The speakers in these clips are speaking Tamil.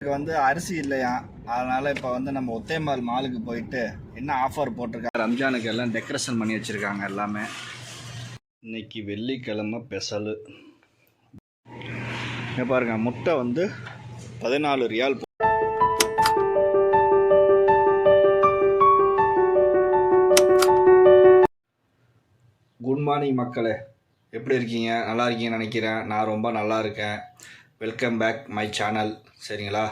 எனக்கு வந்து அரிசி இல்லையா? அதனால் இப்போ வந்து நம்ம ஒத்தேமால் மாலுக்கு போயிட்டு என்ன ஆஃபர் போட்டிருக்காங்க ரம்ஜானுக்கு எல்லாம் டெக்கரேஷன் பண்ணி வச்சுருக்காங்க எல்லாமே. இன்னைக்கு வெள்ளிக்கிழமை பெசலு இங்கே பாருங்க முட்டை வந்து பதினாலு ரியால் குட் மார்னிங் மக்களே. எப்படி இருக்கீங்க? நல்லா இருக்கீங்கன்னு நினைக்கிறேன். நான் ரொம்ப நல்லா இருக்கேன். வெல்கம் பேக் மை சேனல் சரிங்களா?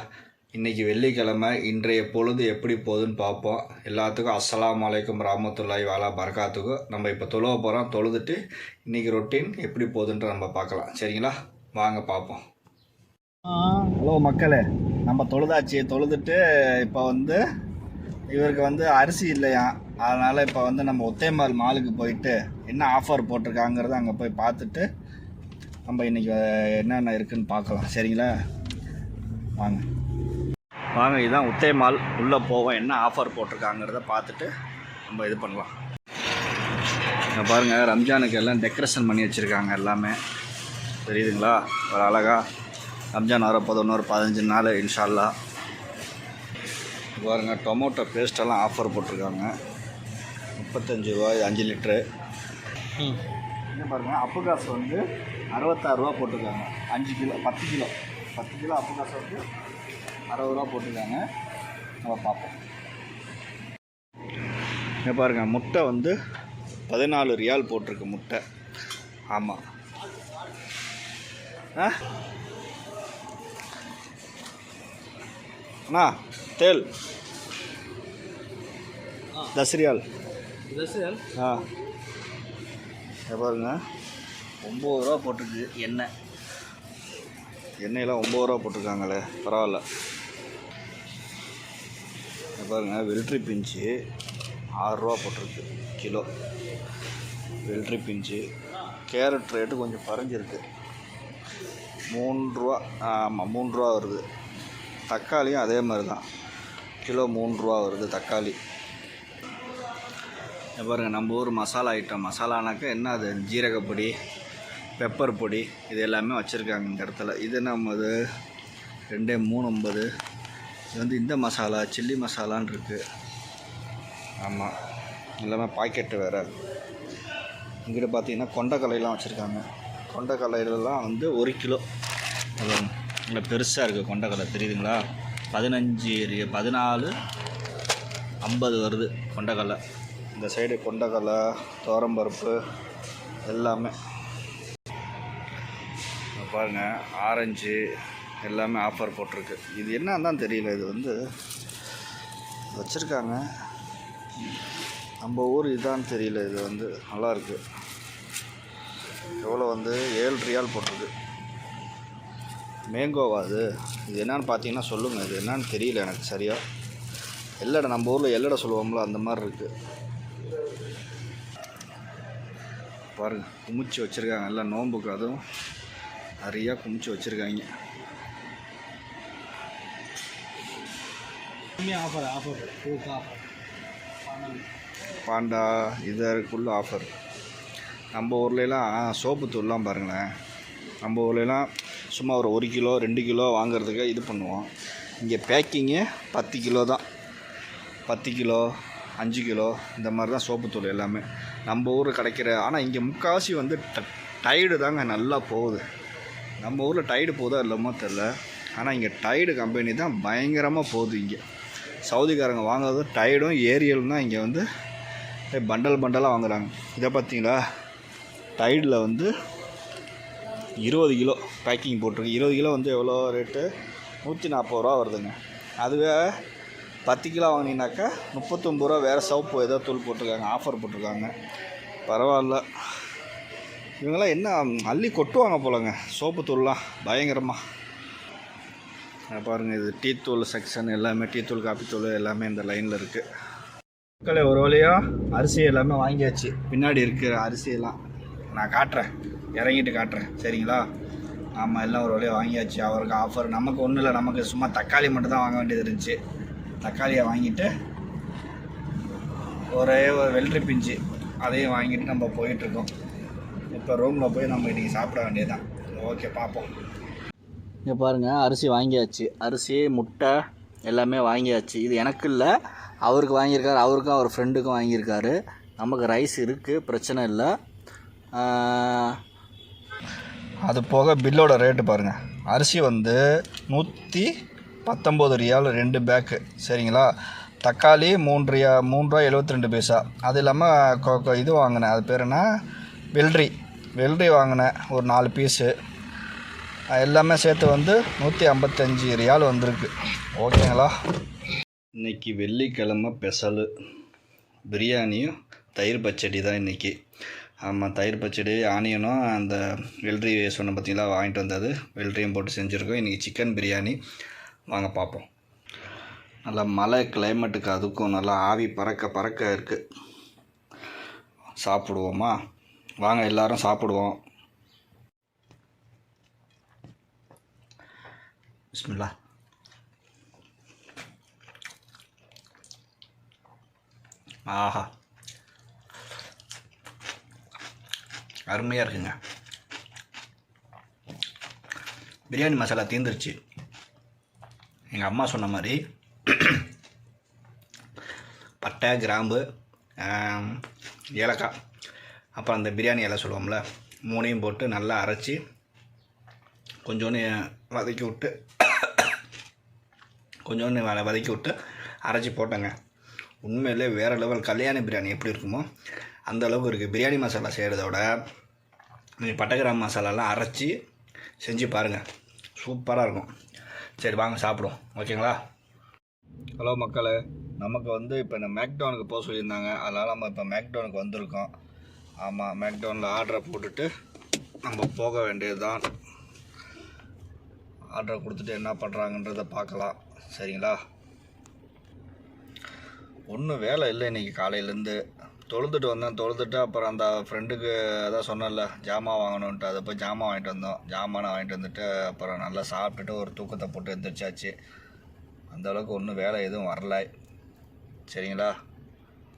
இன்றைக்கி வெள்ளிக்கிழமை இன்றைய பொழுது எப்படி போகுதுன்னு பார்ப்போம். எல்லாத்துக்கும் அஸ்லாம் அலைக்கும் ராமத்துல்லாய் வாலா பரகாத்துக்கும் நம்ம இப்போ தொழுவ போகிறோம் தொழுதுட்டு இன்றைக்கி ரொட்டீன் எப்படி போகுதுன்ற நம்ம பார்க்கலாம். சரிங்களா? வாங்க பார்ப்போம். ஹலோ மக்களே நம்ம தொழுதாச்சு. தொழுதுட்டு இப்போ வந்து இவருக்கு வந்து அரிசி இல்லையா? அதனால் இப்போ வந்து நம்ம ஒத்தேமால் மாலுக்கு போயிட்டு என்ன ஆஃபர் போட்டிருக்காங்கிறத அங்கே போய் பார்த்துட்டு நம்ம இன்றைக்கி என்னென்ன இருக்குன்னு பார்க்கலாம். சரிங்களா? வாங்க. வாங்க இதுதான் ஒத்தையம்மாள் உள்ளே போவோம். என்ன ஆஃபர் போட்டிருக்காங்கிறத பார்த்துட்டு நம்ம இது பண்ணலாம். இங்க பாருங்கள் ரம்ஜானுக்கு எல்லாம் டெக்கரேஷன் பண்ணி வச்சுருக்காங்க எல்லாமே. தெரியுதுங்களா? ஒரு அழகா ரம்ஜான் வரப்போது இன்னொரு பதினஞ்சு நாள் இன்ஷால்லா. பாருங்க டொமேட்டோ பேஸ்டெல்லாம் ஆஃபர் போட்டிருக்காங்க. முப்பத்தஞ்சு ரூபாய் அஞ்சு லிட்ரு என்ன பாருங்க அப்பு காசு வந்து அறுபத்தாறு ரூபா போட்டிருக்காங்க. அஞ்சு கிலோ பத்து கிலோ. பத்து கிலோ அப்பு காசு வந்து அறுபது ரூபா போட்டிருக்காங்க. நம்ம பார்ப்போம். இங்கே பாருங்க முட்டை வந்து பதினாலு ரியால் போட்டிருக்கு முட்டை. ஆமாம் ஆ? அண்ணா தேல். தஸ்ரியால் தஸ்ரியால் ஆ. பாருங்க. ஒம்பது ரூபா போட்டிருக்கு எண்ணெய். எண்ணெயெல்லாம் ஒம்பது ரூபா போட்டிருக்காங்களே பரவாயில்ல. பாருங்கள் வெல்ட்ரி பிஞ்சு ஆறுரூவா போட்டிருக்கு கிலோ. வெல்ட்ரி பிஞ்சு கேரட் ரேட்டு கொஞ்சம் குறைஞ்சிருக்கு. மூன்றுரூவா ரூபா ஆமாம் மூன்றுரூவா ரூபா வருது. தக்காளியும் அதே மாதிரி தான் கிலோ மூன்றுரூவா ரூபா வருது தக்காளி. பாருங்கள் பாருங்க நம்ம ஊர் மசாலா ஐட்டம். மசாலானாக்கா என்ன அது? ஜீரகப்பொடி பெப்பர் பொடி இது எல்லாமே வச்சுருக்காங்க இந்த இடத்துல. இது நம்ம ரெண்டே மூணு ஐம்பது இது வந்து இந்த மசாலா சில்லி மசாலான் இருக்குது ஆமாம் எல்லாமே பாக்கெட்டு வேறு. இங்கிட்ட பார்த்தீங்கன்னா கொண்டக்கல்லைலாம் வச்சுருக்காங்க. கொண்டைக்கலையிலலாம் வந்து ஒரு கிலோ. நல்லா நல்ல பெருசாக இருக்குது கொண்டக்கலை தெரியுதுங்களா? பதினஞ்சு ரி- பதினாலு ஐம்பது வருது கொண்டக்கலை இந்த சைடு கொண்டக்கடலை துவரம்பருப்பு எல்லாமே. பாருங்கள் ஆரஞ்சு எல்லாமே ஆஃபர் போட்டிருக்கு. இது என்ன தான் தெரியல இது வந்து வச்சுருக்காங்க. நம்ம ஊர் இதான்னு தெரியல இது வந்து நல்லாயிருக்கு எவ்வளோ வந்து? ஏழு ரியால் போட்டிருக்கு. மேங்கோவா அது? இது என்னென்னு பார்த்தீங்கன்னா சொல்லுங்கள் இது என்னான்னு தெரியல எனக்கு சரியாக எல்லடை நம்ம ஊரில் எல்லடை சொல்லுவோம்ல அந்த மாதிரி இருக்குது பாருங்கள் குமிச்சு வச்சுருக்காங்க எல்லாம் நோன்புக்கு அதுவும் நிறையா குமிச்சு வச்சுருக்காங்க. ஆஃபர் ஆஃபர் ஆஃபர் பாண்டா இதற்குள்ள ஆஃபர் நம்ம ஊர்லலாம் சோப்பு தூள்லாம் பாருங்களேன். நம்ம ஊர்லலாம் சும்மா ஒரு ஒரு கிலோ ரெண்டு கிலோ வாங்குறதுக்கு இது பண்ணுவோம். இங்கே பேக்கிங்கு பத்து கிலோ தான். பத்து கிலோ அஞ்சு கிலோ இந்த மாதிரி தான் சோப்பு தூள் எல்லாமே. நம்ம ஊரில் கிடைக்கிற ஆனால் இங்கே முக்கால்வாசி வந்து டைடு தாங்க நல்லா போகுது. நம்ம ஊரில் டைடு போதா இல்லைமோ தெரில ஆனால் இங்கே டைடு கம்பெனி தான் பயங்கரமாக போகுது இங்கே. சவுதிக்காரங்க வாங்குறது டைடும் ஏரியலும் தான் இங்கே வந்து பண்டல் பண்டலாக வாங்குறாங்க. இதை பார்த்தீங்களா? டைடில் வந்து இருபது கிலோ பேக்கிங் போட்டிருக்கு. இருபது கிலோ வந்து எவ்வளோ ரேட்டு நூற்றி நாற்பது ரூபா வருதுங்க. அதுவே பத்து கிலோ வாங்கினீங்கனாக்கா முப்பத்தொம்பது ரூபா வேறு சோப்பு ஏதோ தூள் போட்டிருக்காங்க ஆஃபர் போட்டிருக்காங்க. பரவாயில்ல. இவங்கெல்லாம் என்ன அள்ளி கொட்டுவாங்க போலங்க. சோப்பு தூள்லாம் பயங்கரமாக பாருங்கள் இது டீ தூள் செக்ஷன் எல்லாமே டீ தூள் காப்பி தூள் எல்லாமே இந்த லைனில் இருக்குது மக்களை ஒரு வழியாக அரிசி எல்லாமே வாங்கியாச்சு. பின்னாடி இருக்கிற அரிசியெல்லாம் நான் காட்டுறேன். இறங்கிட்டு காட்டுறேன். சரிங்களா? ஆமாம் எல்லாம் ஒரு வழியாக வாங்கியாச்சு. அவருக்கு ஆஃபர் நமக்கு ஒன்றும் இல்லை. நமக்கு சும்மா தக்காளி மட்டும் தான் வாங்க வேண்டியது இருந்துச்சு. தக்காளியை வாங்கிட்டு ஒரே ஒரு வெள்ளரி பிஞ்சு அதையும் வாங்கிட்டு நம்ம போயிட்டுருக்கோம் இப்போ ரூமில் போய் நம்ம இன்றைக்கி சாப்பிட வேண்டியதுதான். ஓகே பார்ப்போம். இங்கே பாருங்கள் அரிசி வாங்கியாச்சு. அரிசி முட்டை எல்லாமே வாங்கியாச்சு. இது எனக்கு இல்லை அவருக்கு வாங்கியிருக்காரு அவருக்கும் அவர் ஃப்ரெண்டுக்கும் வாங்கியிருக்காரு. நமக்கு ரைஸ் இருக்குது பிரச்சனை இல்லை. அது போக பில்லோட ரேட்டு பாருங்கள் அரிசி வந்து நூற்றி பத்தொம்போது ரியால் ரெண்டு பேக்கு சரிங்களா? தக்காளி மூணு ரியா ரூபா எழுபத்தி ரெண்டு பைசா. அது இல்லாமல் இது வாங்கினேன். அது பேர் என்ன? வெல்ட்ரி வெல்ட்ரி வாங்கினேன் ஒரு நாலு பீஸு எல்லாமே சேர்த்து வந்து நூற்றி ஐம்பத்தஞ்சு ரியால் வந்திருக்கு. ஓகேங்களா? இன்னைக்கு வெள்ளிக்கிழமை ஸ்பெஷலு பிரியாணியும் தயிர் பச்சடி தான் இன்றைக்கி ஆமாம் தயிர் பச்சடி ஆனியனும் அந்த வெள்ளரி சொன்ன பார்த்தீங்களா வாங்கிட்டு வந்தது. வெள்ளரியும் போட்டு செஞ்சுருக்கோம். இன்றைக்கி சிக்கன் பிரியாணி. வாங்க பார்ப்போம் நல்லா மழை கிளைமேட்டுக்கு அதுக்கும் நல்லா ஆவி பறக்க பறக்க இருக்குது சாப்பிடுவோமா? வாங்க எல்லாரும் சாப்பிடுவோம். பிஸ்மில்லா. ஆஹா. அருமையாக இருக்குங்க. பிரியாணி மசாலா தீந்துருச்சு. எங்கள் அம்மா சொன்ன மாதிரி பட்டை கிராம்பு ஏலக்காய். அப்புறம் அந்த பிரியாணி இலை சொல்லுவோம்ல மூணையும் போட்டு நல்லா அரைச்சி கொஞ்சோன்னு வதக்கி விட்டு கொஞ்சோண்டு வ வதக்கி விட்டு அரைச்சி போட்டேங்க. உண்மையிலே வேறு லெவல் கல்யாண பிரியாணி எப்படி இருக்குமோ அந்த அளவுக்கு இருக்குது பிரியாணி மசாலா செய்கிறத விட நீங்கள் பட்டகிராம் மசாலாலாம் அரைச்சி செஞ்சு பாருங்கள் சூப்பராக இருக்கும். சரி வாங்க சாப்பிடுவோம். ஓகேங்களா? ஹலோ மக்களே நமக்கு வந்து இப்போ இந்த மேக்டவுனுக்கு போக சொல்லியிருந்தாங்க. அதனால் நம்ம இப்போ மேக்டவுனுக்கு வந்திருக்கோம். ஆமாம் மேக்டவுனில் ஆர்டரை போட்டுட்டு நம்ம போக வேண்டியது தான் ஆர்டரை கொடுத்துட்டு என்ன பண்ணுறாங்கன்றதை பார்க்கலாம். சரிங்களா? ஒன்றும் வேலை இல்லை இன்றைக்கி காலையிலேருந்து. தொழுதுட்டு வந்தேன். தொழுதுட்டு அப்புறம் அந்த ஃப்ரெண்டுக்கு அதான் சொன்னேன்ல ஜாமான் வாங்கணுன்ட்டு அதை போய் ஜாமான் வாங்கிட்டு வந்தோம். ஜாமானை வாங்கிட்டு வந்துட்டு அப்புறம் நல்லா சாப்பிட்டுட்டு ஒரு தூக்கத்தை போட்டு எந்திரிச்சாச்சு. அந்தளவுக்கு ஒன்றும் வேலை எதுவும் வரல. சரிங்களா?